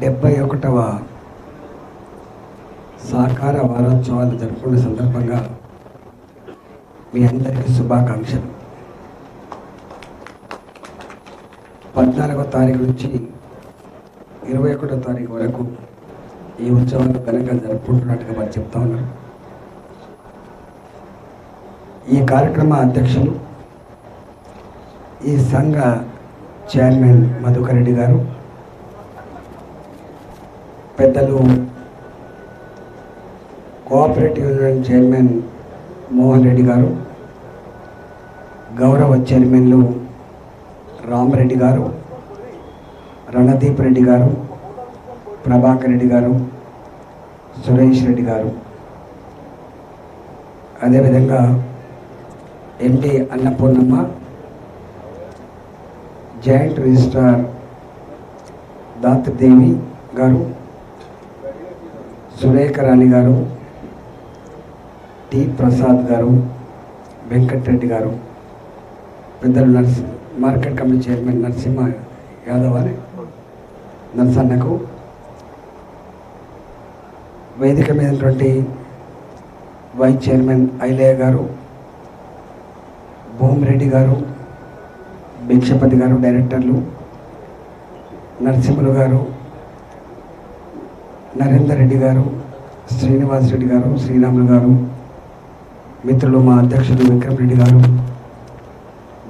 డెబ్బై ఒకటవ సహకార వారోత్సవాలు జరుపుకునే సందర్భంగా మీ అందరికీ శుభాకాంక్షలు. పద్నాలుగో తారీఖు నుంచి ఇరవై ఒకటో తారీఖు వరకు ఈ ఉత్సవాలు ఘనంగా జరుపుకుంటున్నట్టుగా వారు చెప్తా ఉన్నారు ఈ కార్యక్రమ అధ్యక్షులు ఈ సంఘ చైర్మన్ మధుకర్ రెడ్డి గారు పెద్దలు cooperative union chairman Mohan Reddy garu గౌరవ చైర్మన్లు రామరెడ్డి గారు రణదీప్ రెడ్డి గారు ప్రభాకర్ రెడ్డి గారు సురేష్ రెడ్డి గారు. అదేవిధంగా MD Annapurnamma joint registrar Dhatradevi garu Surekha Rani గారు టి ప్రసాద్ గారు వెంకటరెడ్డి గారు పెద్దలు Narsi market committee chairman Narasimha Yadav అని నర్సన్నకు వేదిక మీద ఉన్నటువంటి వైస్ చైర్మన్ ఐలయ్య గారు భూమిరెడ్డి గారు భిక్షపతి గారు డైరెక్టర్లు నరసింహులు గారు నరేందర్ రెడ్డి గారు శ్రీనివాస్ రెడ్డి గారు శ్రీరాములు గారు మిత్రులు మా అధ్యక్షుడు విక్రమ్ రెడ్డి గారు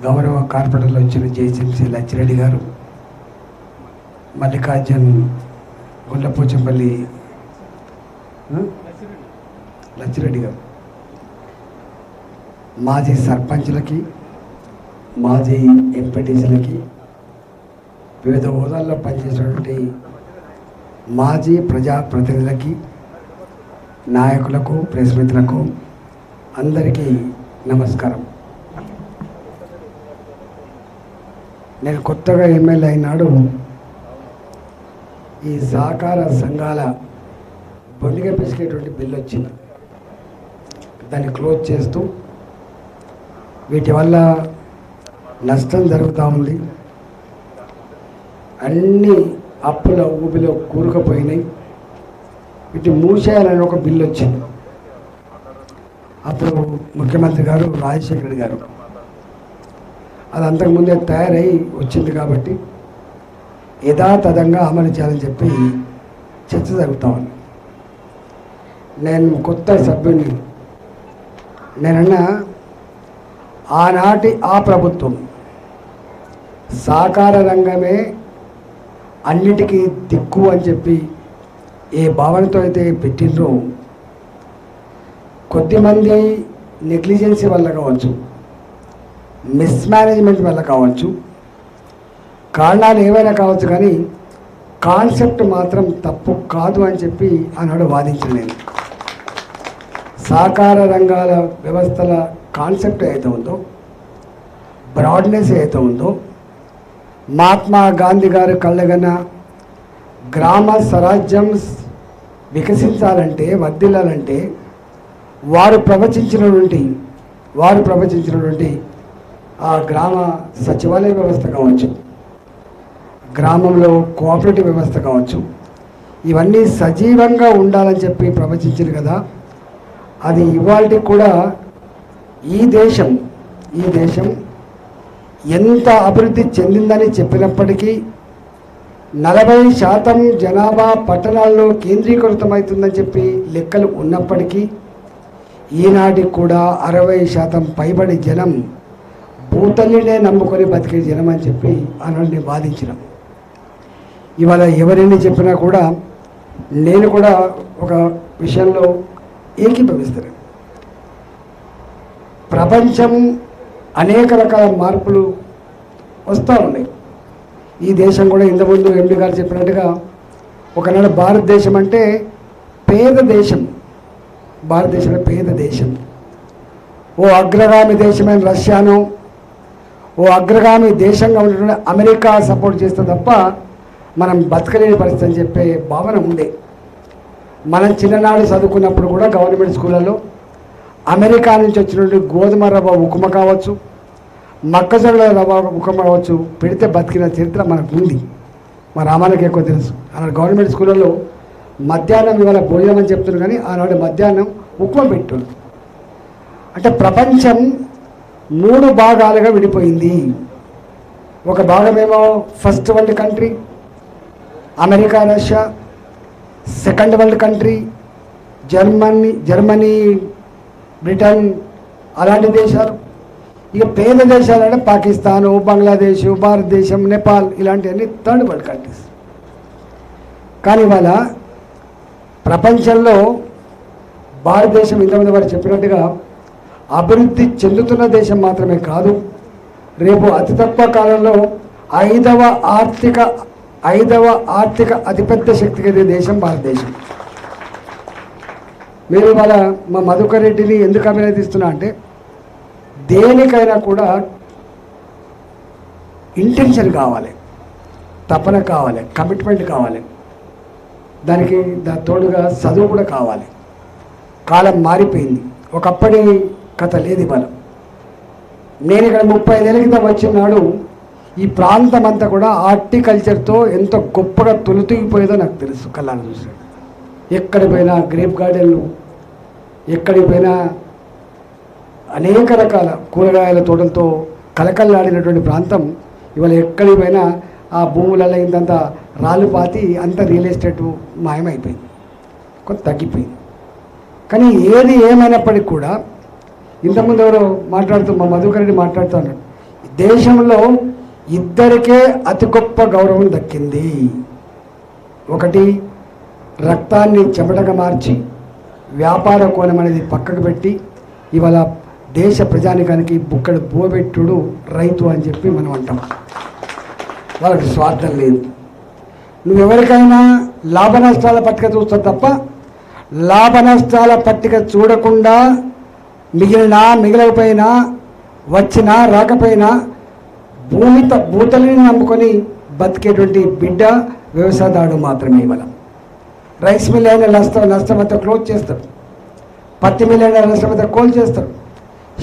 గౌరవ కార్పొరేటర్లు వచ్చిన జేసీఎంసీ లచ్చిరెడ్డి గారు మల్లికార్జున్ గుండ్లపోచంపల్లి లచ్చిరెడ్డి గారు మాజీ సర్పంచ్లకి మాజీ ఎంపీటీసీలకి వివిధ హోదాల్లో పనిచేసినటువంటి మాజీ ప్రజాప్రతినిధులకి నాయకులకు ప్రెస్ మిత్రులకు అందరికీ నమస్కారం. నేను కొత్తగా ఎమ్మెల్యే అయినాడు ఈ సహకార సంఘాల బొండిగా పిసికేటువంటి బిల్లు వచ్చింది. దాన్ని క్లోజ్ చేస్తూ వీటి వల్ల నష్టం జరుగుతూ ఉంది. అన్ని అప్పుల ఊబిలో కూరుకుపోయినాయి. ఇటు మూసేయాలని ఒక బిల్లు వచ్చింది. అప్పుడు ముఖ్యమంత్రి గారు రాజశేఖర్ గారు. అది అంతకుముందే తయారై వచ్చింది కాబట్టి యథాతథంగా అమలు చేయాలని చెప్పి చర్చ జరుగుతామని నేను కొత్త సభ్యుని నేనన్నా ఆనాటి ఆ ప్రభుత్వం సహకార రంగమే అన్నిటికీ దిక్కు అని చెప్పి ఏ భావనతో అయితే పెట్టిండ్రో కొద్దిమంది నెగ్లిజెన్సీ వల్ల కావచ్చు మిస్మేనేజ్మెంట్ వల్ల కావచ్చు కారణాలు ఏవైనా కావచ్చు కానీ కాన్సెప్ట్ మాత్రం తప్పు కాదు అని చెప్పి ఆనాడు వాదించిన నేను. సహకార రంగాల వ్యవస్థల కాన్సెప్ట్ ఏదైతే ఉందో బ్రాడ్నెస్ ఏదైతే ఉందో మహాత్మా గాంధీ గారు కళ్ళగన గ్రామ స్వరాజ్యం వికసించాలంటే వర్ధిల్లాలంటే వారు ప్రవచించినటువంటి వారు ప్రవచించినటువంటి ఆ గ్రామ సచివాలయ వ్యవస్థ కావచ్చు గ్రామంలో కోఆపరేటివ్ వ్యవస్థ కావచ్చు ఇవన్నీ సజీవంగా ఉండాలని చెప్పి ప్రవచించారు కదా అది ఇవాళ కూడా ఈ దేశం ఈ దేశం ఎంత అభివృద్ధి చెందిందని చెప్పినప్పటికీ నలభై శాతం జనాభా పట్టణాల్లో కేంద్రీకృతమవుతుందని చెప్పి లెక్కలు ఉన్నప్పటికీ ఈనాటికి కూడా అరవై శాతం పైబడి జనం భూతల్లినే నమ్ముకొని బతికే జనం అని చెప్పి అనల్ని వాదించినాం. ఇవాళ ఎవరిని చెప్పినా కూడా నేను కూడా ఒక విషయంలో ఏకీభవిస్తాను. ప్రపంచం అనేక రకాల మార్పులు వస్తూ ఉన్నాయి. ఈ దేశం కూడా ఇంతకుముందు ఎండి గారు చెప్పినట్టుగా ఒకనాడు భారతదేశం అంటే పేద దేశం. భారతదేశంలో పేద దేశం. ఓ అగ్రగామి దేశమైన రష్యాను ఓ అగ్రగామి దేశంగా ఉన్నటువంటి అమెరికా సపోర్ట్ చేస్తే తప్ప మనం బతకలేని పరిస్థితి అని చెప్పే భావన ఉండే మనం చిన్ననాడు చదువుకున్నప్పుడు కూడా గవర్నమెంట్ స్కూళ్ళలో అమెరికా నుంచి వచ్చినటువంటి గోధుమ రవ్వ ఉకుమ కావచ్చు మొక్కజొన్న రవ్వ ఉకుమ కావచ్చు పెడితే బతికిన చరిత్ర మనకు ఉంది. మా రామానికి ఎక్కువ తెలుసు. అలా గవర్నమెంట్ స్కూళ్ళలో మధ్యాహ్నం ఇవాళ భోజనం అని చెప్తున్నారు కానీ ఆనాడు మధ్యాహ్నం ఉప్మా పెట్టారు అంటే ప్రపంచం మూడు భాగాలుగా విడిపోయింది. ఒక భాగమేమో first world country America Russia second world country Germany Germany Britain అలాంటి దేశాలు. ఇక పేద దేశాలంటే పాకిస్తాను బంగ్లాదేశ్ భారతదేశం నేపాల్ ఇలాంటివన్నీ థర్డ్ వరల్డ్ కంట్రీస్. కానీ ఇవాళ ప్రపంచంలో భారతదేశం ఇంతమంది వారు చెప్పినట్టుగా అభివృద్ధి చెందుతున్న దేశం మాత్రమే కాదు రేపు అతి తక్కువ కాలంలో ఐదవ ఆర్థిక ఐదవ ఆర్థిక అతిపెద్ద శక్తి కలిగే దేశం భారతదేశం. మీరు ఇవాళ మా మధుకర్ రెడ్డిని ఎందుకు అభినందిస్తున్నా అంటే దేనికైనా కూడా ఇంటెన్షన్ కావాలి. తపన కావాలి కమిట్మెంట్ కావాలి. దానికి దా తోడుగా చదువు కూడా కావాలి. కాలం మారిపోయింది. ఒకప్పటి కథ లేదు ఇవాళ. నేను ఇక్కడ ముప్పై ఐదేళ్ళ క్రితం వచ్చినాడు. ఈ ప్రాంతం అంతా కూడా హార్టికల్చర్తో ఎంత గొప్పగా తొలుతూగిపోయేదో నాకు తెలుసు. కళ్ళాను చూసి ఎక్కడికి పోయినా గ్రేప్ గార్డెన్లు ఎక్కడికి పోయినా అనేక రకాల కూరగాయల తోటలతో కలకల్లాడినటువంటి ప్రాంతం. ఇవాళ ఎక్కడికి పోయినా ఆ భూములలో ఇంతంత రాళ్ళు పాతి అంత రియల్ ఎస్టేట్ మాయమైపోయింది. కొంత తగ్గిపోయింది. కానీ ఏది ఏమైనప్పటికీ కూడా ఇంతకుముందు ఎవరో మాట్లాడుతూ మా మధుకర్ రెడ్డి మాట్లాడుతూ ఉన్నాడు దేశంలో ఇద్దరికే అతి గొప్ప గౌరవం దక్కింది. ఒకటి రక్తాన్ని చెమటగా మార్చి వ్యాపార కోణం అనేది పక్కకు పెట్టి ఇవాళ దేశ ప్రజానికానికి బుక్కడు బోబెట్టుడు రైతు అని చెప్పి మనం అంటాం. వాళ్ళకి స్వార్థం లేదు. నువ్వెవరికైనా లాభ నష్టాల పట్టిక చూస్తావు తప్ప లాభ నష్టాల పట్టిక చూడకుండా మిగిలినా మిగిలకపోయినా వచ్చినా రాకపోయినా భూమిత భూతల్ని నమ్ముకొని బతికేటువంటి బిడ్డ వ్యవసాయదారుడు మాత్రమే ఇవాళ. రైస్ మిల్ అయిన నష్టం నష్టమైతే క్లోజ్ చేస్తారు. పత్తి మిల్ అయిన నష్టమైతే కోల్ చేస్తారు.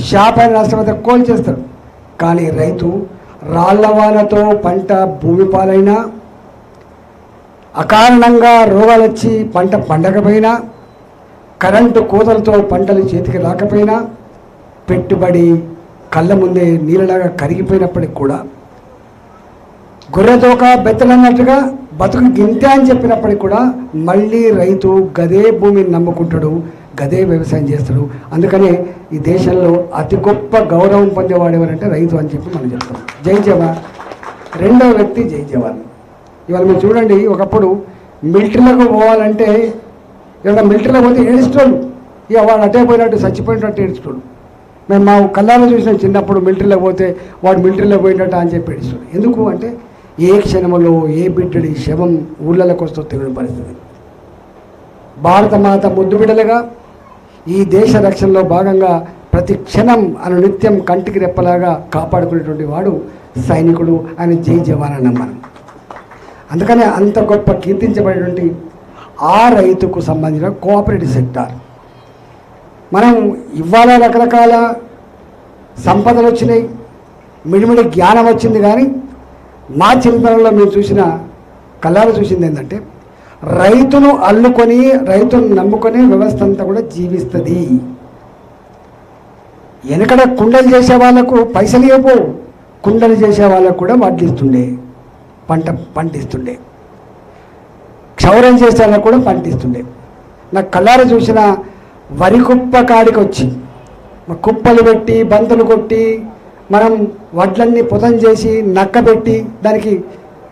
షాప్ అయిన నష్టమైతే కోల్ చేస్తారు. కానీ రైతు రాళ్ళవానతో పంట భూమి పాలైనా అకారణంగా రోగాలు వచ్చి పంట పండకపోయినా కరెంటు కోతలతో పంటలు చేతికి రాకపోయినా పెట్టుబడి కళ్ళ ముందే నీళ్ళలాగా కరిగిపోయినప్పటికి కూడా గొర్రెతోక బెత్తలన్నట్టుగా బతుకు గింతే అని చెప్పినప్పటికి కూడా మళ్ళీ రైతు గదే భూమిని నమ్ముకుంటాడు గదే వ్యవసాయం చేస్తాడు. అందుకనే ఈ దేశంలో అతి గొప్ప గౌరవం పొందేవాడు ఎవరంటే రైతు అని చెప్పి మనం చెప్తాం. జై జవాన్. రెండవ వ్యక్తి జై జవాన్. ఇవాళ మీరు చూడండి ఒకప్పుడు మిలిటరీలకు పోవాలంటే ఏదైనా మిలిటరీలో పోతే ఏడుస్తాడు ఇక వాడు అటే పోయినట్టు చచ్చిపోయినట్టు ఏడుస్తాడు మేము మా కళ్ళారా చూసిన చిన్నప్పుడు మిలిటరీలో పోతే వాడు మిలిటరీలో పోయినట్టు అని చెప్పి ఏడుస్తాడు ఎందుకు అంటే ఏ క్షణంలో ఏ బిడ్డడి శవం ఊళ్ళలకు వస్తూ తెలియని పరిస్థితి. భారత మాత ముద్దు బిడ్డలుగా ఈ దేశ రక్షణలో భాగంగా ప్రతి క్షణం అను నిత్యం కంటికి రెప్పలాగా కాపాడుకునేటువంటి వాడు సైనికుడు ఆయన జై జవాన్ అన్నాం మనం అందుకనే అంత గొప్ప కీర్తించబడినటువంటి ఆ రైతుకు సంబంధించిన కోఆపరేటివ్ సెక్టార్. మనం ఇవాళ రకరకాల సంపదలు వచ్చినాయి మిడిమిడి జ్ఞానం వచ్చింది కానీ మా చిన్నతనంలో మేము చూసిన కళ్ళారు చూసింది ఏంటంటే రైతును అల్లుకొని రైతును నమ్ముకొని వ్యవస్థ అంతా కూడా జీవిస్తుంది. వెనకడ కుండలు చేసే వాళ్ళకు పైసలు ఇవ్వవు కుండలు చేసే వాళ్ళకు కూడా వడ్లిస్తుండే పంట పండిస్తుండే. క్షౌరం చేసే వాళ్ళకు కూడా పండిస్తుండే నాకు కళ్ళారు చూసిన వరి కుప్ప కాడికి వచ్చి కుప్పలు పెట్టి బంతులు కొట్టి మనం వడ్లన్నీ పుతం చేసి నక్కబెట్టి దానికి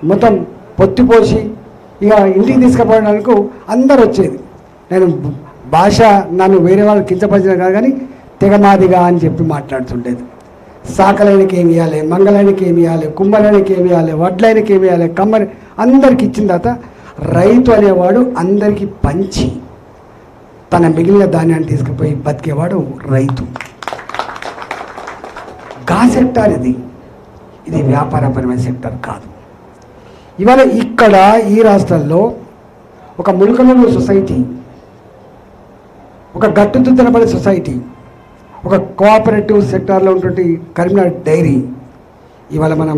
మొత్తం పొత్తి పోసి ఇక ఇంటికి తీసుకుపోవడానికి అందరు వచ్చేది. నేను భాష నన్ను వేరే వాళ్ళు కించపరిచిన కాదు కానీ తెగమాదిగా అని చెప్పి మాట్లాడుతుండేది. సాకలైనకి ఏమి ఇవ్వాలి మంగళానికి ఏమి ఇవ్వాలి కుంభలైనకి ఏమి ఇవ్వాలి వడ్లైనకి ఏమి ఇవ్వాలి కమ్మని అందరికి ఇచ్చిన తర్వాత రైతు అనేవాడు అందరికీ పంచి తన మిగిలిన ధాన్యాన్ని తీసుకుపోయి బతికేవాడు రైతు. గా సెక్టార్ ఇది? ఇది వ్యాపారపరమైన సెక్టార్ కాదు. ఇవాళ ఇక్కడ ఈ రాష్ట్రాల్లో ఒక ములుకలను సొసైటీ ఒక గట్టుతు తినబడే సొసైటీ ఒక కోఆపరేటివ్ సెక్టార్లో ఉన్నటువంటి కరీంనగర్ డైరీ ఇవాళ మనం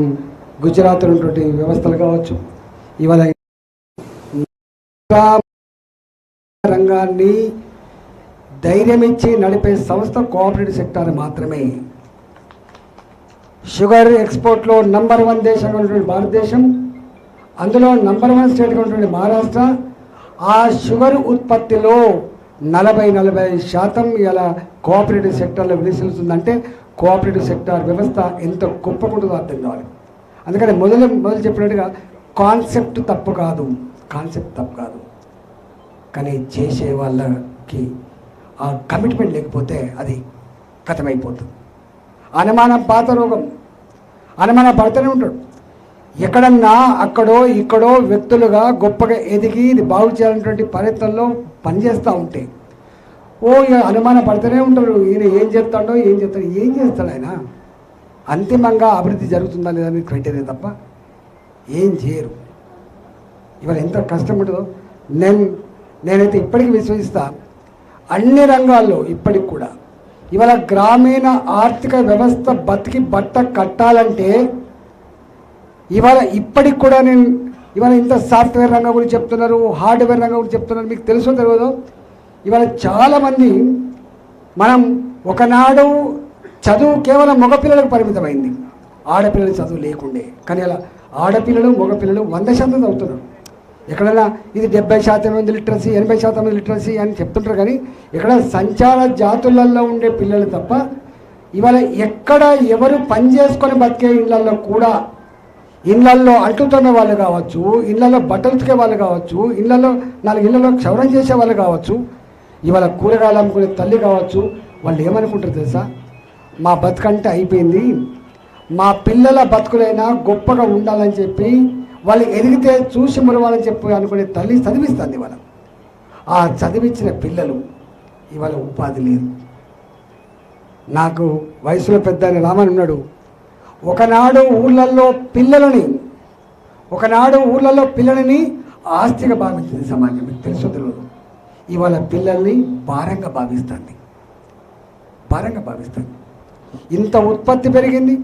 గుజరాత్లో ఉన్నటువంటి వ్యవస్థలు కావచ్చు ఇవాళ రంగాన్ని ధైర్యం ఇచ్చి నడిపే సంస్థ కోఆపరేటివ్ సెక్టార్ మాత్రమే. షుగర్ ఎక్స్పోర్ట్లో నంబర్ వన్ దేశంగా ఉన్నటువంటి భారతదేశం. అందులో నంబర్ వన్ స్టేట్గా ఉన్నటువంటి మహారాష్ట్ర. ఆ షుగర్ ఉత్పత్తిలో నలభై నలభై శాతం ఇలా కోఆపరేటివ్ సెక్టార్లో వినిసిల్తుందంటే కోఆపరేటివ్ సెక్టార్ వ్యవస్థ ఎంత గొప్పకుంటుందో అర్థం కావాలి. అందుకని మొదలు మొదలు చెప్పినట్టుగా కాన్సెప్ట్ తప్పు కాదు. కాన్సెప్ట్ తప్పు కాదు. కానీ చేసే వాళ్ళకి ఆ కమిట్మెంట్ లేకపోతే అది కథమైపోతుంది. అనుమానం పాత రోగం. అనుమానం పడుతూనే ఉంటాడు. ఎక్కడన్నా అక్కడో ఇక్కడో వ్యక్తులుగా గొప్పగా ఎదిగి ఇది బాగు చేయాలనేటువంటి ప్రయత్నంలో పనిచేస్తూ ఉంటే ఓ ఇక అనుమాన పడుతూనే ఉంటారు ఈయన ఏం చెప్తాడో ఏం చెప్తాడు ఏం చేస్తాడు ఆయన? అంతిమంగా అభివృద్ధి జరుగుతుందా లేదా అనేది క్రైటీరియా తప్ప ఏం చేయరు. ఇవాళ ఎంత కష్టం ఉంటుందో. నేను నేనైతే ఇప్పటికీ విశ్వసిస్తా. అన్ని రంగాల్లో ఇప్పటికి కూడా ఇవాళ గ్రామీణ ఆర్థిక వ్యవస్థ బతికి బట్ట కట్టాలంటే ఇవాళ ఇప్పటికి కూడా నేను ఇవాళ ఇంత సాఫ్ట్వేర్ రంగం గురించి చెప్తున్నారు హార్డ్వేర్ రంగం గురించి చెప్తున్నారు మీకు తెలుసో తెలియదు? ఇవాళ చాలామంది మనం ఒకనాడు చదువు కేవలం మగపిల్లలకు పరిమితమైంది. ఆడపిల్లల చదువు లేకుండే. కానీ అలా ఆడపిల్లలు మగపిల్లలు వంద శాతం చదువుతున్నారు. ఎక్కడైనా ఇది డెబ్బై శాతం మంది లిటరసీ ఎనభై శాతం మంది లిటరసీ అని చెప్తుంటారు కానీ ఇక్కడ సంచార జాతులలో ఉండే పిల్లలు తప్ప ఇవాళ ఎక్కడ ఎవరు పని చేసుకొని బతికే ఇళ్ళలో కూడా ఇళ్ళల్లో అంటుతున్న వాళ్ళు కావచ్చు ఇళ్ళలో బట్టలు ఉతికే వాళ్ళు కావచ్చు ఇళ్ళలో నాలుగు ఇళ్ళలో క్షవరం చేసే వాళ్ళు కావచ్చు ఇవాళ కూరగాయలు అమ్ముకునే తల్లి కావచ్చు వాళ్ళు ఏమనుకుంటారు తెలుసా? మా బతుకంటే అయిపోయింది. మా పిల్లల బతుకులైనా గొప్పగా ఉండాలని చెప్పి వాళ్ళు ఎదిగితే చూసి మురవాలని చెప్పి అనుకునే తల్లి చదివిస్తుంది ఇవాళ. ఆ చదివించిన పిల్లలు ఇవాళ ఉపాధి లేదు. నాకు వయసులో పెద్ద రామని ఉన్నాడు. ఒకనాడు ఊళ్ళల్లో పిల్లలని ఒకనాడు ఊళ్ళల్లో పిల్లలని ఆస్తిగా భావించింది సమాజం మీకు ఇవాళ పిల్లల్ని భారంగా భావిస్తుంది. భారంగా భావిస్తుంది. ఇంత ఉత్పత్తి పెరిగింది.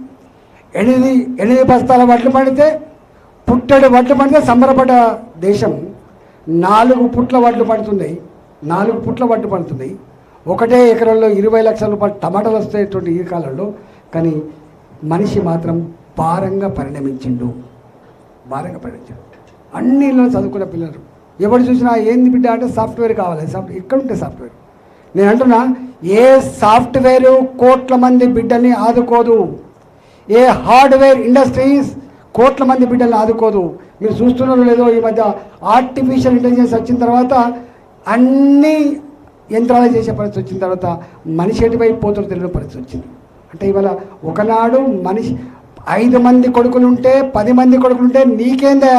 ఎనిమిది ఎనిమిది బస్తాల వడ్లు పడితే పుట్టడు వడ్లు పడితే సంబరపడ్డ దేశం. నాలుగు పుట్ల వడ్లు పడుతుంది నాలుగు పుట్ల వడ్లు పడుతుంది ఒకటే ఎకరంలో ఇరవై లక్షల రూపాయలు టమాటాలు వస్తాయేటువంటి ఈ కాలంలో. కానీ మనిషి మాత్రం భారంగా పరిణమించిండు. భారంగా పరిణమించాడు. అన్ని ఇళ్ళలో చదువుకున్న పిల్లలు. ఎవరు చూసినా ఏంది బిడ్డ అంటే సాఫ్ట్వేర్ కావాలి. సాఫ్ట్ ఇక్కడ ఉంటే సాఫ్ట్వేర్. నేను అంటున్నా ఏ సాఫ్ట్వేర్ కోట్ల మంది బిడ్డల్ని ఆదుకోదు. ఏ హార్డ్వేర్ ఇండస్ట్రీస్ కోట్ల మంది బిడ్డలను ఆదుకోదు. మీరు చూస్తున్నారో లేదో ఈ మధ్య ఆర్టిఫిషియల్ ఇంటెలిజెన్స్ వచ్చిన తర్వాత అన్ని యంత్రాలు చేసే పరిస్థితి వచ్చిన తర్వాత మనిషి ఎటువైపు పోతులు తెలియని పరిస్థితి వచ్చింది. అంటే ఇవాళ ఒకనాడు మనిషి ఐదు మంది కొడుకులుంటే పది మంది కొడుకులుంటే నీకేందా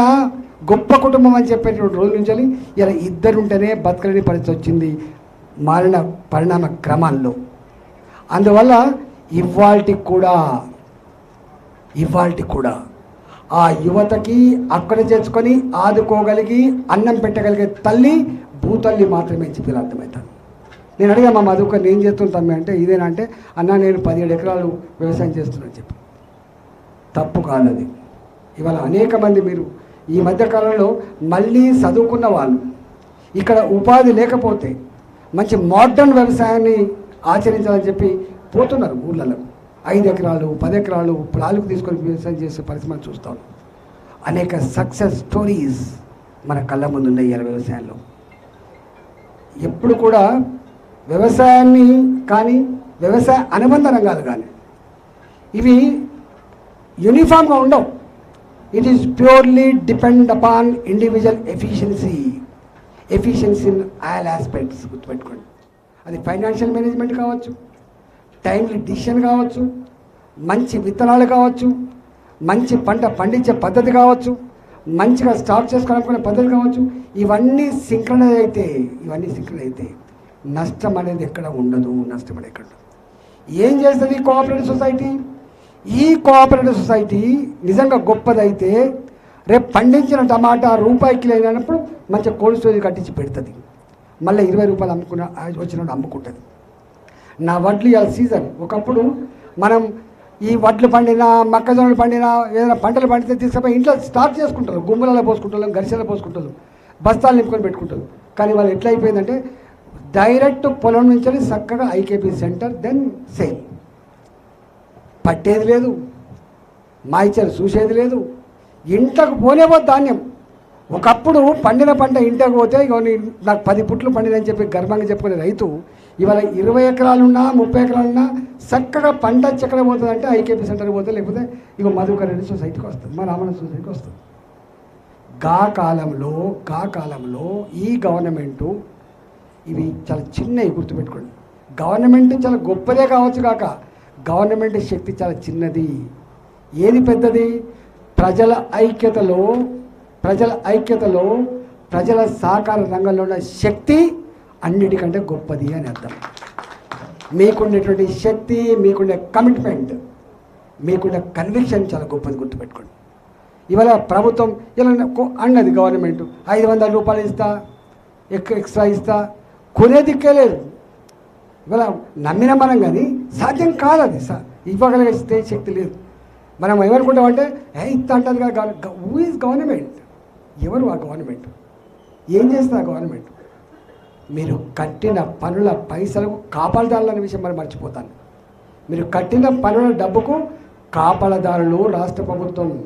గొప్ప కుటుంబం అని చెప్పేటువంటి రోజుల నుంచి ఇలా ఇద్దరు ఉంటేనే బతకలేని పరిస్థితి వచ్చింది మారిన పరిణామ క్రమాల్లో. అందువల్ల ఇవాల్టి కూడా ఇవాల్టి కూడా ఆ యువతకి అక్కడ చేర్చుకొని ఆదుకోగలిగి అన్నం పెట్టగలిగే తల్లి భూతల్లి మాత్రమే చెప్పి అర్థమవుతాను నేను అడిగా మా మధుకర్ నేను చేస్తున్న తమ్మి అంటే ఇదేనా? అంటే అన్న నేను పదిహేడు ఎకరాలు వ్యవసాయం చేస్తున్నాను చెప్పి. తప్పు కాదు అది. ఇవాళ అనేక మంది మీరు ఈ మధ్యకాలంలో మళ్ళీ చదువుకున్న వాళ్ళు ఇక్కడ ఉపాధి లేకపోతే మంచి మోడర్న్ వ్యవసాయాన్ని ఆచరించాలని చెప్పి పోతున్నారు ఊళ్ళలో ఐదు ఎకరాలు పది ఎకరాలు ప్లాలకు తీసుకొని వ్యవసాయం చేసే పరిస్థితి మనం చూస్తాం. అనేక సక్సెస్ స్టోరీస్ మన కళ్ళ ముందు ఉన్నాయి ఇవాళ వ్యవసాయంలో. ఎప్పుడు కూడా వ్యవసాయాన్ని కానీ వ్యవసాయ అనుబంధ రంగాలు కానీ ఇవి యూనిఫామ్గా ఉండవు. It is purely depend upon individual efficiency efficiency in all aspects గుర్తుపెట్టుకోండి. అది ఫైనాన్షియల్ మేనేజ్మెంట్ కావచ్చు. టైంలీ డిసిషన్ కావచ్చు మంచి విత్తనాలు కావచ్చు మంచి పంట పండించే పద్ధతి కావచ్చు మంచిగా స్టాక్ చేసుకోవాలనుకునే పద్ధతి కావచ్చు ఇవన్నీ సింక్రనైజ్ అయితే ఇవన్నీ సింక్రనైజ్ అయితే నష్టం అనేది ఎక్కడ ఉండదు నష్టం అనేది ఎక్కడ ఏం చేస్తుంది కోఆపరేటివ్ సొసైటీ? ఈ కోఆపరేటివ్ సొసైటీ నిజంగా గొప్పదైతే రేపు పండించిన టమాటా రూపాయికి లేనప్పుడు మంచిగా కోల్డ్ స్టోరేజ్ కట్టించి పెడుతుంది. మళ్ళీ ఇరవై రూపాయలు అమ్ముకున్న వచ్చినప్పుడు అమ్ముకుంటుంది. నా వడ్లు ఇవాళ సీజన్. ఒకప్పుడు మనం ఈ వడ్లు పండినా మొక్కజొన్నలు పండినా ఏదైనా పంటలు పండితే తీసుకుపోయి ఇంట్లో స్టార్ట్ చేసుకుంటారు. గుమ్మలలో పోసుకుంటారు గరిసెలో పోసుకుంటారు బస్తాలు నింపుకొని పెట్టుకుంటారు. కానీ వాళ్ళు ఎట్లా అయిపోయిందంటే డైరెక్ట్ పొలం నుంచి చక్కగా ఐకేపీ సెంటర్ దెన్ సేల్. పట్టేది లేదు. మాయిచరు చూసేది లేదు. ఇంట్లోకి పోనేవో ధాన్యం. ఒకప్పుడు పండిన పంట ఇంటకు పోతే ఇగో నాకు పది పుట్లు పండినని చెప్పి గర్వంగా చెప్పుకునే రైతు ఇవాళ ఇరవై ఎకరాలున్నా ముప్పై ఎకరాలున్నా చక్కగా పంట వచ్చి ఎక్కడ పోతుంది అంటే ఐకేపీ సెంటర్కి పోతే లేకపోతే ఇక మధుకర్ రెడ్డి సొసైటీకి వస్తుంది మా రామణ సొసైటీకి వస్తుంది. గా కాలంలో గా కాలంలో ఈ గవర్నమెంటు ఇవి చాలా చిన్నవి గుర్తుపెట్టుకోండి. గవర్నమెంట్ చాలా గొప్పదే కావచ్చు కాక గవర్నమెంట్ శక్తి చాలా చిన్నది. ఏది పెద్దది? ప్రజల ఐక్యతలో ప్రజల ఐక్యతలో ప్రజల సహకార రంగంలో ఉన్న శక్తి అన్నిటికంటే గొప్పది అని అర్థం. మీకుండేటువంటి శక్తి మీకుండే కమిట్మెంట్ మీకుండే కన్విక్షన్ చాలా గొప్పది గుర్తుపెట్టుకోండి. ఇవాళ ప్రభుత్వం ఇలా అన్నది గవర్నమెంట్ ఐదు వందల రూపాయలు ఇస్తా ఎక్కువ ఎక్స్ట్రా ఇస్తా కొనే దిక్కే లేదు. ఇవాళ నమ్మిన మనం కానీ సాధ్యం కాదు అది సా ఇవ్వగలిగే శక్తి లేదు. మనం ఏమనుకుంటామంటే ఏ ఇంత అంటారు కదా హూ ఈజ్ గవర్నమెంట్ ఎవరు ఆ గవర్నమెంట్ ఏం చేస్తుంది ఆ గవర్నమెంట్ మీరు కట్టిన పనుల పైసలకు కాపలదారులు విషయం మరి మర్చిపోతాను. మీరు కట్టిన పనుల డబ్బుకు కాపలదారులు రాష్ట్ర ప్రభుత్వం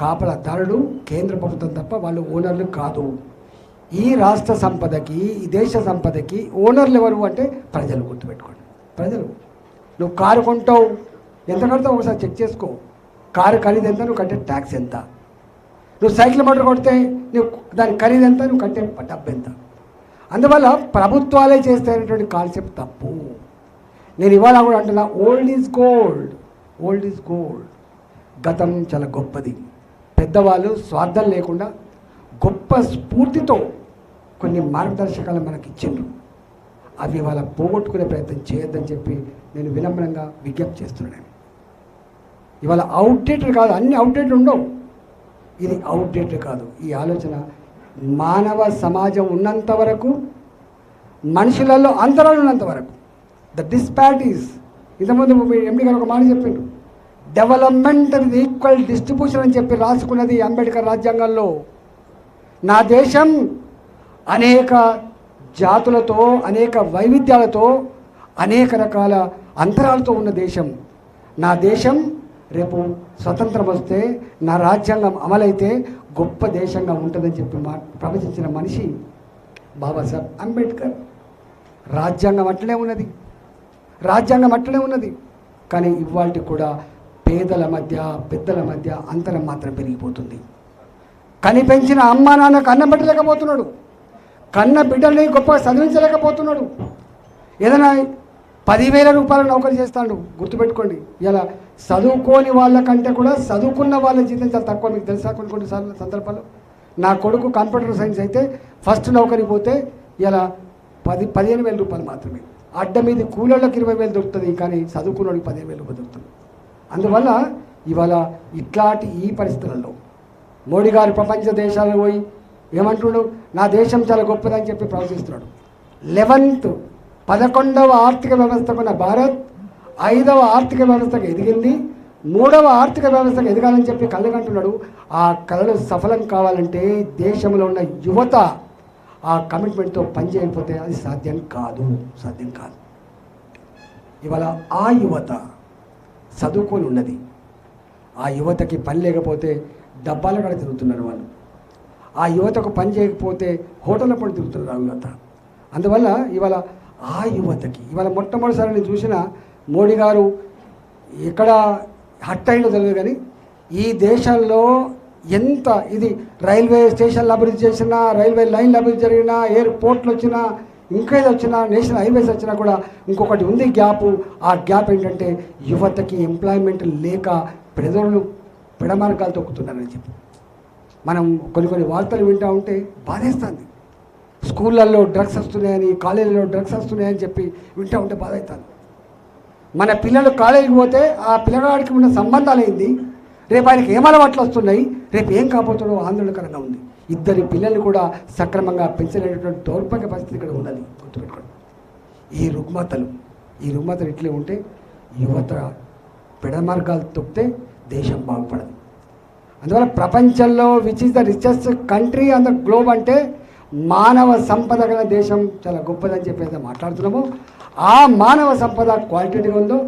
కాపలదారులు కేంద్ర ప్రభుత్వం తప్ప వాళ్ళు ఓనర్లు కాదు. ఈ రాష్ట్ర సంపదకి ఈ దేశ సంపదకి ఓనర్లు ఎవరు అంటే ప్రజలు గుర్తుపెట్టుకోండి. ప్రజలు. నువ్వు కారు కొంటావు. ఎంత కడతావు ఒకసారి చెక్ చేసుకో. కారు ఖరీదు ఎంత నువ్వు కట్టే ట్యాక్స్ ఎంత? నువ్వు సైకిల్ మోటార్ కొడితే నువ్వు దాని ఖరీదు ఎంత నువ్వు కట్టే డబ్బు ఎంత? అందువల్ల ప్రభుత్వాలే చేస్తారనేటువంటి కాన్సెప్ట్ తప్పు. నేను ఇవాళ కూడా అంటున్నా old is gold old is gold గతం చాలా గొప్పది. పెద్దవాళ్ళు స్వార్థం లేకుండా గొప్ప స్ఫూర్తితో కొన్ని మార్గదర్శకాలు మనకి ఇచ్చిండ్రు. అవి ఇవాళ పోగొట్టుకునే ప్రయత్నం చేయొద్దని చెప్పి నేను వినమ్రంగా విజ్ఞప్తి చేస్తున్నాను. ఇవాళ అవుట్డేటెడ్ కాదు అన్ని అవుట్డేటెడ్ ఉండవు. ఇది అవుట్డేటెడ్ కాదు. ఈ ఆలోచన మానవ సమాజం ఉన్నంత వరకు మనుషులలో అంతరాలు ఉన్నంత వరకు. ద డిస్పారిటీస్ ఇంతకుముందు మీ ఎండి గారు ఒక మాట చెప్పిండు. డెవలప్మెంట్ అనేది ఈక్వల్ డిస్ట్రిబ్యూషన్ అని చెప్పి రాసుకున్నది అంబేద్కర్ రాజ్యాంగంలో. నా దేశం అనేక జాతులతో అనేక వైవిధ్యాలతో అనేక రకాల అంతరాలతో ఉన్న దేశం. నా దేశం రేపు స్వతంత్రం వస్తే నా రాజ్యాంగం అమలైతే గొప్ప దేశంగా ఉంటుందని చెప్పి మా ప్రవచించిన మనిషి బాబాసాహెబ్ అంబేద్కర్. రాజ్యాంగం అట్లనే ఉన్నది. రాజ్యాంగం అట్లనే ఉన్నది. కానీ ఇవాళ కూడా పేదల మధ్య పెద్దల మధ్య అంతరం మాత్రం పెరిగిపోతుంది. కనిపెంచిన అమ్మ నాన్నకు అన్నం పెట్టలేకపోతున్నాడు. కన్న బిడ్డల్ని గొప్పగా చదివించలేకపోతున్నాడు. ఏదైనా పదివేల రూపాయలు నౌకరీ చేస్తాడు. గుర్తుపెట్టుకోండి. ఇలా చదువుకోని వాళ్ళకంటే కూడా చదువుకున్న వాళ్ళ జీతం చాలా తక్కువ. మీకు తెలుసా కొన్ని కొన్ని సార్లు సందర్భాలు? నా కొడుకు కంప్యూటర్ సైన్స్ అయితే ఫస్ట్ నౌకరీ పోతే ఇలా పది పదిహేను వేల రూపాయలు మాత్రమే. అడ్డ మీద కూలోళ్ళకి ఇరవై వేలు దొరుకుతుంది కానీ చదువుకున్నోడికి పదిహేను వేలు రూపాయలు దొరుకుతుంది. అందువల్ల ఇవాళ ఇట్లాంటి ఈ పరిస్థితులలో మోడీ గారు ప్రపంచ దేశాలకు పోయి ఏమంటున్నాడు? నా దేశం చాలా గొప్పదని చెప్పి ప్రవచిస్తున్నాడు. లెవెన్త్ పదకొండవ ఆర్థిక వ్యవస్థకున్న భారత్ ఐదవ ఆర్థిక వ్యవస్థకు ఎదిగింది మూడవ ఆర్థిక వ్యవస్థకు ఎదగాలని చెప్పి కళ్ళగంటున్నాడు ఆ కళలు సఫలం కావాలంటే దేశంలో ఉన్న యువత ఆ కమిట్మెంట్తో పనిచేయకపోతే అది సాధ్యం కాదు. సాధ్యం కాదు. ఇవాళ ఆ యువత చదువుకొని ఉన్నది. ఆ యువతకి పని లేకపోతే డబ్బాల కాడ తిరుగుతున్నారు వాళ్ళు. ఆ యువతకు పని చేయకపోతే హోటళ్ళ కూడా తిరుగుతున్నారు ఆ యువత. అందువల్ల ఇవాళ ఆ యువతకి ఇవాళ మొట్టమొదటిసారి నేను చూసిన మోడీ గారు ఎక్కడ హట్ అయిందో తెలియదు కానీ ఈ దేశంలో ఎంత ఇది రైల్వే స్టేషన్లు అభివృద్ధి చేసినా రైల్వే లైన్లు అభివృద్ధి జరిగినా ఎయిర్పోర్ట్లు వచ్చినా ఇంకా ఏది వచ్చినా నేషనల్ హైవేస్ వచ్చినా కూడా ఇంకొకటి ఉంది గ్యాప్. ఆ గ్యాప్ ఏంటంటే యువతకి ఎంప్లాయ్మెంట్ లేక ప్రజలు పిడమార్గాలు తొక్కుతున్నారని చెప్పి. మనం కొన్ని కొన్ని వార్తలు వింటూ ఉంటే బాధేస్తుంది. స్కూళ్ళల్లో డ్రగ్స్ వస్తున్నాయని కాలేజీలో డ్రగ్స్ వస్తున్నాయని చెప్పి వింటూ ఉంటే బాధ అవుతుంది మన పిల్లలు కాలేజీకి పోతే ఆ పిల్లగాడికి ఉన్న సంబంధాలు ఏంది? రేపు ఆయనకి ఏం అలవాట్లు వస్తున్నాయి? రేపు ఏం కాబోతుందో ఆందోళనకరంగా ఉంది. ఇద్దరి పిల్లలు కూడా సక్రమంగా పెంచలేనటువంటి దౌర్భాగ్య పరిస్థితి ఇక్కడ ఉన్నది. గుర్తుపెట్టుకోండి. ఈ రుగ్మతలు ఈ రుగ్మతలు ఇట్లే ఉంటే యువత పెడమార్గాలు తొక్కితే దేశం బాగుపడదు. అందువల్ల ప్రపంచంలో which is the richest country on the globe అంటే మానవ సంపద గల దేశం చాలా గొప్పదని చెప్పేసి మాట్లాడుతున్నాము. ఆ మానవ సంపద క్వాలిటేటివ్గా ఉందో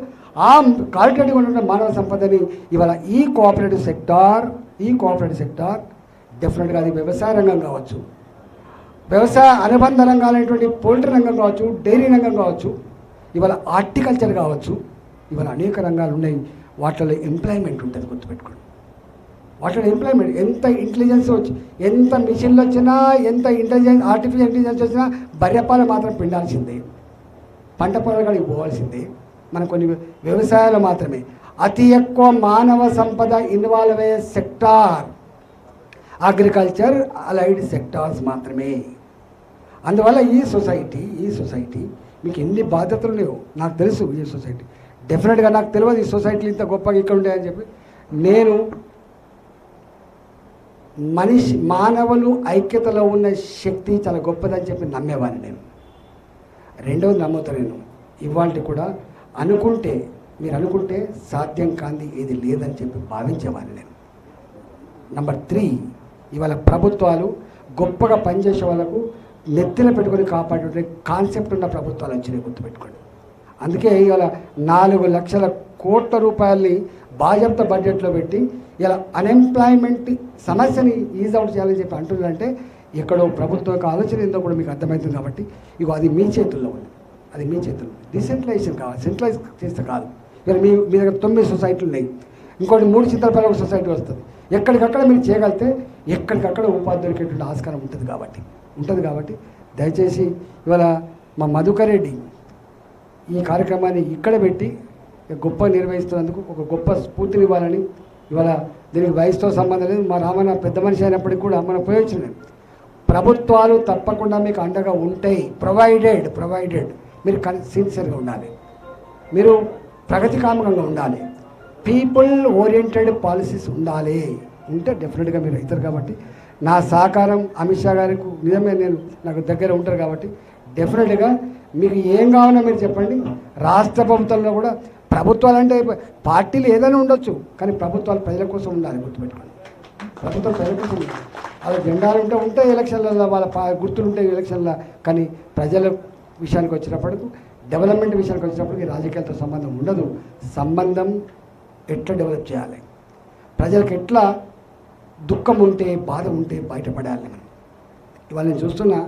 ఆ క్వాలిటేటివ్గా ఉన్న మానవ సంపదని ఇవాళ ఈ కోఆపరేటివ్ సెక్టార్ ఈ కోఆపరేటివ్ సెక్టార్ డెఫినెట్గా అది వ్యవసాయ రంగం కావచ్చు. వ్యవసాయ అనుబంధ రంగాలైనటువంటి పోల్ట్రీ రంగం కావచ్చు డైరీ రంగం కావచ్చు ఇవాళ హార్టికల్చర్ కావచ్చు ఇవాళ అనేక రంగాలు ఉన్నాయి. వాటిలో ఎంప్లాయ్మెంట్ ఉంటుంది గుర్తుపెట్టుకోండి. వాటిలో ఎంప్లాయ్మెంట్ ఎంత ఇంటెలిజెన్స్ వచ్చి ఎంత మిషన్లు వచ్చినా ఎంత ఇంటెలిజెన్స్ ఆర్టిఫిషియల్ ఇంటెలిజెన్స్ వచ్చినా బర్రెపాలు మాత్రం పిండాల్సిందే. పంట పొలాలకు పోవాల్సిందే. మన కొన్ని వ్యవసాయాలు మాత్రమే. అతి ఎక్కువ మానవ సంపద ఇన్వాల్వ్ అయ్యే సెక్టార్ అగ్రికల్చర్ అలైడ్ సెక్టార్స్ మాత్రమే. అందువల్ల ఈ సొసైటీ ఈ సొసైటీ మీకు ఎన్ని బాధ్యతలు లేవు నాకు తెలుసు ఈ సొసైటీ డెఫినెట్గా నాకు తెలియదు ఈ సొసైటీలు ఇంత గొప్పగా ఇక్కడ ఉంటాయని చెప్పి. నేను మనిషి మానవులు ఐక్యతలో ఉన్న శక్తి చాలా గొప్పదని చెప్పి నమ్మేవాడిని నేను. రెండవది నమ్ముతా నేను ఇవాళ కూడా అనుకుంటే మీరు అనుకుంటే సాధ్యం కాంది ఏది లేదని చెప్పి భావించేవాడిని నేను. నంబర్ త్రీ ఇవాళ ప్రభుత్వాలు గొప్పగా పనిచేసే వాళ్ళకు నెత్తిన పెట్టుకొని కాపాడే కాన్సెప్ట్ ఉన్న ప్రభుత్వాలు వచ్చినాయి గుర్తుపెట్టుకోండి. అందుకే ఇవాళ నాలుగు లక్షల కోట్ల రూపాయల్ని బాజప్త బడ్జెట్లో పెట్టి ఇలా అన్ఎంప్లాయ్మెంట్ సమస్యని ఈజ్ అవుట్ చేయాలని చెప్పి అంటున్నారంటే ఎక్కడో ప్రభుత్వం యొక్క ఆలోచన ఏందో కూడా మీకు అర్థమవుతుంది కాబట్టి ఇగో అది మీ చేతుల్లో ఉంది. అది మీ చేతుల్లో డిసెంట్రలైజేషన్ కావాలి. సెంట్రలైజ్ చేస్తే కాదు. ఇలా మీ మీ దగ్గర తొమ్మిది సొసైటీలు ఉన్నాయి. ఇంకోటి మూడు చింతలపల్లి ఒక సొసైటీ వస్తుంది. ఎక్కడికక్కడ మీరు చేయగలిగితే ఎక్కడికక్కడ ఉపాధి దొరికేటువంటి ఆస్కారం ఉంటుంది కాబట్టి. ఉంటుంది కాబట్టి దయచేసి ఇవాళ మా మధుకర్ రెడ్డి ఈ కార్యక్రమాన్ని ఇక్కడ పెట్టి గొప్ప నిర్వహిస్తున్నందుకు ఒక గొప్ప స్ఫూర్తినివ్వాలని ఇవాళ దీనికి వయసుతో సంబంధం లేదు. మా రామన్న పెద్ద మనిషి అయినప్పటికీ కూడా మనం ఉపయోగించలేదు ప్రభుత్వాలు తప్పకుండా మీకు అండగా ఉంటాయి. ప్రొవైడెడ్ ప్రొవైడెడ్ మీరు కన్ సిన్సియర్గా ఉండాలి. మీరు ప్రగతికామకంగా ఉండాలి. పీపుల్ ఓరియంటెడ్ పాలసీస్ ఉండాలి. ఉంటే డెఫినెట్గా మీరు అవుతారు కాబట్టి నా సహకారం అమిత్ షా గారికి నిజమే నేను నాకు దగ్గర ఉంటారు కాబట్టి డెఫినెట్గా మీకు ఏం కావాలో మీరు చెప్పండి. రాష్ట్ర ప్రభుత్వంలో కూడా ప్రభుత్వాలు అంటే పార్టీలు ఏదైనా ఉండొచ్చు కానీ ప్రభుత్వాలు ప్రజల కోసం ఉండాలి గుర్తుపెట్టుకోండి. ప్రభుత్వం ప్రజల కోసం ఉండాలి. వాళ్ళ జెండాలు ఉంటే ఉంటాయి ఎలక్షన్లలో వాళ్ళ గుర్తులు ఉంటాయి ఎలక్షన్లో కానీ ప్రజల విషయానికి వచ్చినప్పటికి డెవలప్మెంట్ విషయానికి వచ్చినప్పటికి రాజకీయాలతో సంబంధం ఉండదు. సంబంధం ఎట్లా డెవలప్ చేయాలి? ప్రజలకు ఎట్లా దుఃఖం ఉంటే బాధ ఉంటే బయటపడాలి మనం? ఇవాళ నేను చూస్తున్నా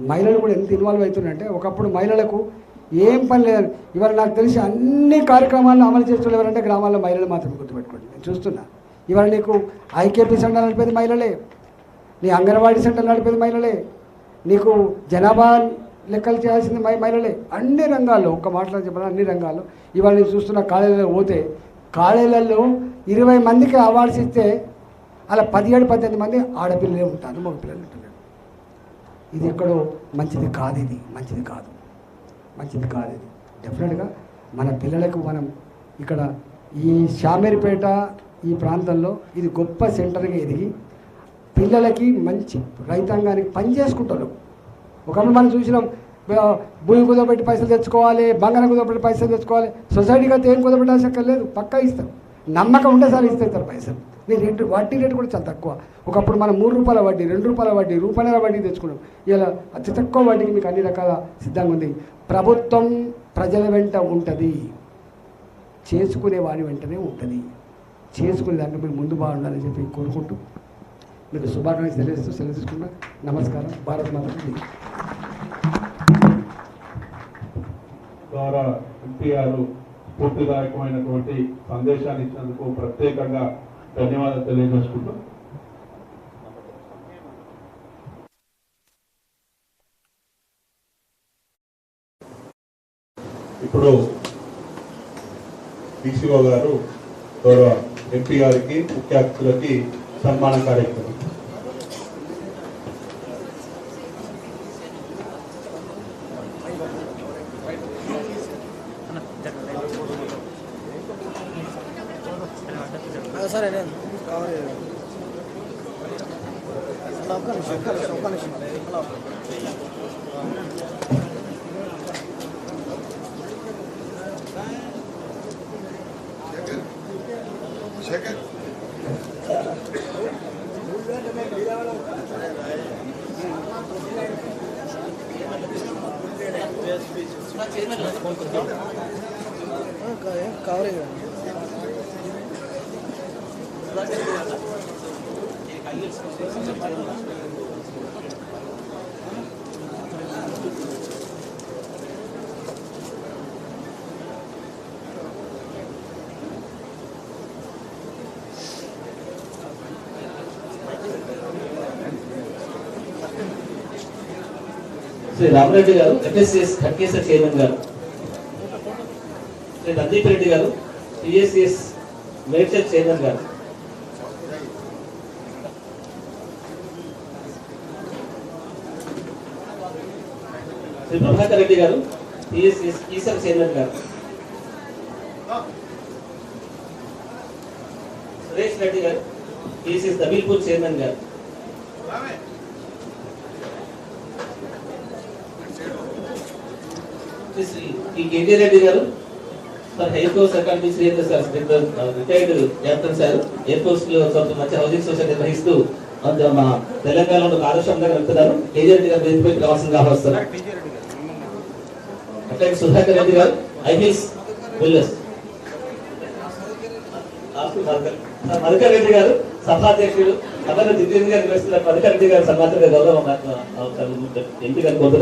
మహిళలు కూడా ఎంత ఇన్వాల్వ్ అవుతున్నారంటే ఒకప్పుడు మహిళలకు ఏం పని లేదు. ఇవాళ నాకు తెలిసి అన్ని కార్యక్రమాలను అమలు చేస్తున్న ఎవరంటే గ్రామాల్లో మహిళలు మాత్రమే గుర్తుపెట్టుకోండి. నేను చూస్తున్నా. ఇవాళ నీకు ఐకేపీ సంఘాలు నడిపేది మహిళలే. నీ అంగన్వాడీ సెంటర్ నడిపేది మహిళలే. నీకు జనాభా లెక్కలు చేయాల్సింది మహి మహిళలే. అన్ని రంగాల్లో ఒక మాటలో చెప్పాలి అన్ని రంగాల్లో. ఇవాళ నేను చూస్తున్న కాలేజీలో పోతే కాలేజీలలో ఇరవై మందికి అవార్డ్స్ ఇస్తే అలా పదిహేడు పద్దెనిమిది మంది ఆడపిల్లలే ఉంటారు మగ పిల్లలు ఉంటున్నారు ఇది ఎక్కడో మంచిది కాదు ఇది. మంచిది కాదు. మంచిది కాదు ఇది. డెఫినెట్గా మన పిల్లలకు మనం ఇక్కడ ఈ శామేరిపేట ఈ ప్రాంతంలో ఇది గొప్ప సెంటర్గా ఎదిగి పిల్లలకి మంచి రైతాంగానికి పని చేసుకుంటారు. ఒకప్పుడు మనం చూసినాం భూమి కుదరబెట్టి పైసలు తెచ్చుకోవాలి బంగారం కుదరబెట్టి పైసలు తెచ్చుకోవాలి సొసైటీకి అయితే ఏం కుదరబెట్టాల్సి లేదు పక్కా ఇస్తారు. నమ్మకం ఉంటే సార్ ఇస్తారు పైసలు. నేను రేటు వడ్డీ రేటు కూడా చాలా తక్కువ. ఒకప్పుడు మనం మూడు రూపాయల వడ్డీ రెండు రూపాయల వడ్డీ రూపాయల వడ్డీ తెచ్చుకున్నాం. ఇలా అతి తక్కువ వడ్డీకి మీకు అన్ని రకాల సిద్ధంగా ఉంది. ప్రభుత్వం ప్రజల వెంట ఉంటుంది. చేసుకునే వాడి వెంటనే ఉంటుంది. చేసుకునే దాంట్లో మీరు ముందు బాగుండాలని చెప్పి కోరుకుంటూ మీకు శుభాకాంక్షలు తెలియజేస్తూ సెలవు తీసుకున్నా నమస్కారం. భారత్ మాతకి ద్వారా ఎన్టీఆర్ స్ఫూర్తిదాయకమైనటువంటి సందేశాన్ని ఇచ్చినందుకు ప్రత్యేకంగా ధన్యవాదాలు తెలియజేసుకుంటాం. ఇప్పుడు డిసిఓ గారు గౌరవ ఎంపీ గారికి ముఖ్య అతిథులకి సన్మాన కార్యక్రమం. కవరేజ్ శ్రీ రామరెడ్డి గారు ఎఫ్ఎస్సిఎస్ ఖడ్కేశ్వర చైర్మన్ గారు శ్రీ నందీప్ రెడ్డి గారు పిఎస్సిఎస్ మేడ్చల్ చైర్మన్ గారు. శ్రీ ప్రభాకర్ రెడ్డి గారు పిఎస్సిఎస్ ఈసర్ చైర్మన్ గారు. సురేష్ రెడ్డి గారు పిఎస్సిఎస్ దబీల్పూర్ చైర్మన్ గారు Shri E Reddy garu sir air force academy sir retired captain sir air ఫోర్స్లో కొంత మంచి హౌసింగ్ సొసైటీ నిర్వహిస్తూ అంత మా తెలంగాణలో ఒక ఆదర్శంగా వెళ్తున్నారు. కేజీ రెడ్డి గారు అట్లాగే సుధాకర్ రెడ్డి గారు ఐపీఎస్ బిల్డర్స్. మధుకర్ రెడ్డి గారు సభాధ్యక్షుడు. అతను దివ్యంగా నిర్వహిస్తున్న మధుకర్ రెడ్డి గారు గౌరవం కోరుతున్నారు?